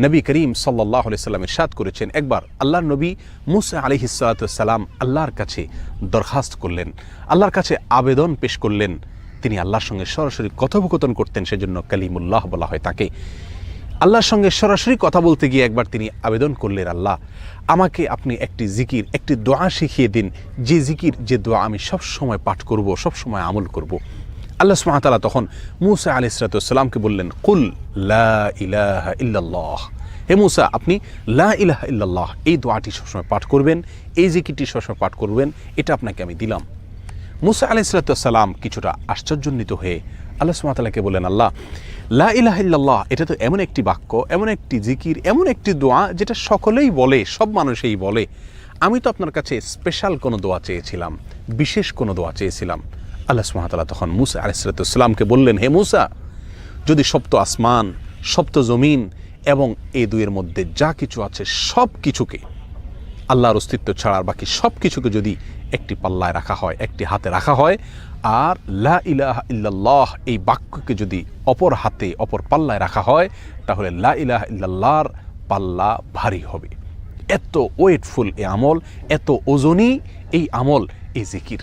নবী করিম সাল্লাহ সাল্লাম ইরশাদ করেছেন। একবার আল্লাহর নবী মুসা আলিহিসাল্লাম আল্লাহর কাছে দরখাস্ত করলেন। আল্লাহর কাছে আবেদন পেশ করলেন। তিনি আল্লাহর সঙ্গে সরাসরি কথোপকথন করতেন, সেজন্য কালিমুল্লাহ বলা হয় তাকে। আল্লাহর সঙ্গে সরাসরি কথা বলতে গিয়ে একবার তিনি আবেদন করলেন, আল্লাহ, আমাকে আপনি একটি জিকির, একটি দোয়া শিখিয়ে দিন। যে জিকির, যে দোয়া আমি সব সময় পাঠ করব সব সময় আমল করব। আল্লাহ সুমাতালা তখন মুসা আলি সালাতামকে বললেন, কুল লা ইলাহা হে মুসা, আপনি লা ইলাহা ইল্লাল্লাহ, এই দোয়াটি সবসময় পাঠ করবেন, এই জিকিরটি সবসময় পাঠ করবেন, এটা আপনাকে আমি দিলাম। মুসা আলি সালাতাম কিছুটা আশ্চর্যান্বিত হয়ে আল্লাহ সুমাতালাকে বললেন, আল্লাহ, লা ইলাহা ইল্লাল্লাহ, এটা তো এমন একটি বাক্য, এমন একটি জিকির, এমন একটি দোয়া যেটা সকলেই বলে, সব মানুষেই বলে। আমি তো আপনার কাছে স্পেশাল কোনো দোয়া চেয়েছিলাম, বিশেষ কোনো দোয়া চেয়েছিলাম। আল্লাহ সুমাতালা তখন মুসা আলাইসালাতামকে বললেন, হে মুসা, যদি সপ্ত আসমান, সপ্ত জমিন এবং এই দুইয়ের মধ্যে যা কিছু আছে সব কিছুকে আল্লাহর অস্তিত্ব ছাড়ার বাকি সব কিছুকে যদি একটি পাল্লায় রাখা হয়, একটি হাতে রাখা হয়, আর লা ইলাহা ইল্লাল্লাহ এই বাক্যকে যদি অপর হাতে, অপর পাল্লায় রাখা হয়, তাহলে লা ইলাহা ইল্লাল্লাহর পাল্লা ভারী হবে। এত ওয়েটফুল এ আমল, এত ওজনই এই আমল, এই জিকির।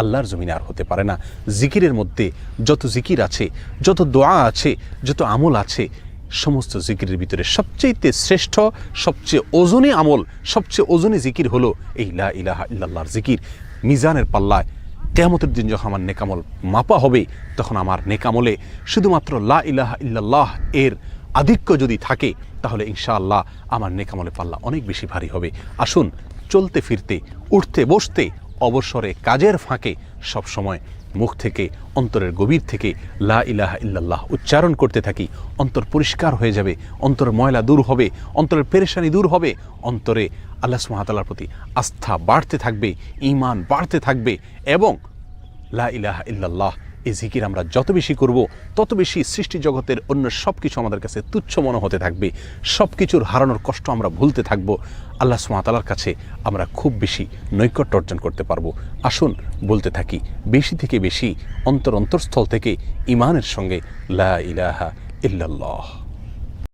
আল্লাহর জমিনে আর হতে পারে না। জিকিরের মধ্যে যত জিকির আছে, যত দোয়া আছে, যত আমল আছে, সমস্ত জিকিরের ভিতরে সবচেয়ে শ্রেষ্ঠ, সবচেয়ে ওজনে আমল, সবচেয়ে ওজনে জিকির হলো এই লা ইলাহা ইল্লাল্লাহর জিকির। মিজানের পাল্লায় কেয়ামতের দিন যখন আমার নেকামল মাপা হবে, তখন আমার নেকামলে শুধুমাত্র লা ইলাহা ইল্লাল্লাহ এর আধিক্য যদি থাকে, তাহলে ইনশাআল্লাহ আমার নেকামলে পাল্লা অনেক বেশি ভারী হবে। আসুন, চলতে ফিরতে, উঠতে বসতে অবসরে কাজের ফাঁকে সব সময় মুখ থেকে, অন্তরের গভীর থেকে লা ইলাহা ইল্লাল্লাহ উচ্চারণ করতে থাকি। অন্তর পরিষ্কার হয়ে যাবে, অন্তর ময়লা দূর হবে, অন্তরের পেরেশানি দূর হবে, অন্তরে আল্লাহ সুমাতালার প্রতি আস্থা বাড়তে থাকবে ইমান বাড়তে থাকবে এবং লা ইলাহা ইল্লাল্লাহ এই জিকির আমরা যত বেশি করব, তত বেশি সৃষ্টি জগতের অন্য সব কিছু আমাদের কাছে তুচ্ছ মনে হতে থাকবে। সব কিছুর হারানোর কষ্ট আমরা ভুলতে থাকব। আল্লাহ সুমাতালার কাছে আমরা খুব বেশি নৈকট্য অর্জন করতে পারব। আসুন বলতে থাকি, বেশি থেকে বেশি অন্তর অন্তরস্থল থেকে ইমানের সঙ্গে লা ইলাহা ইল্লাল্লাহ।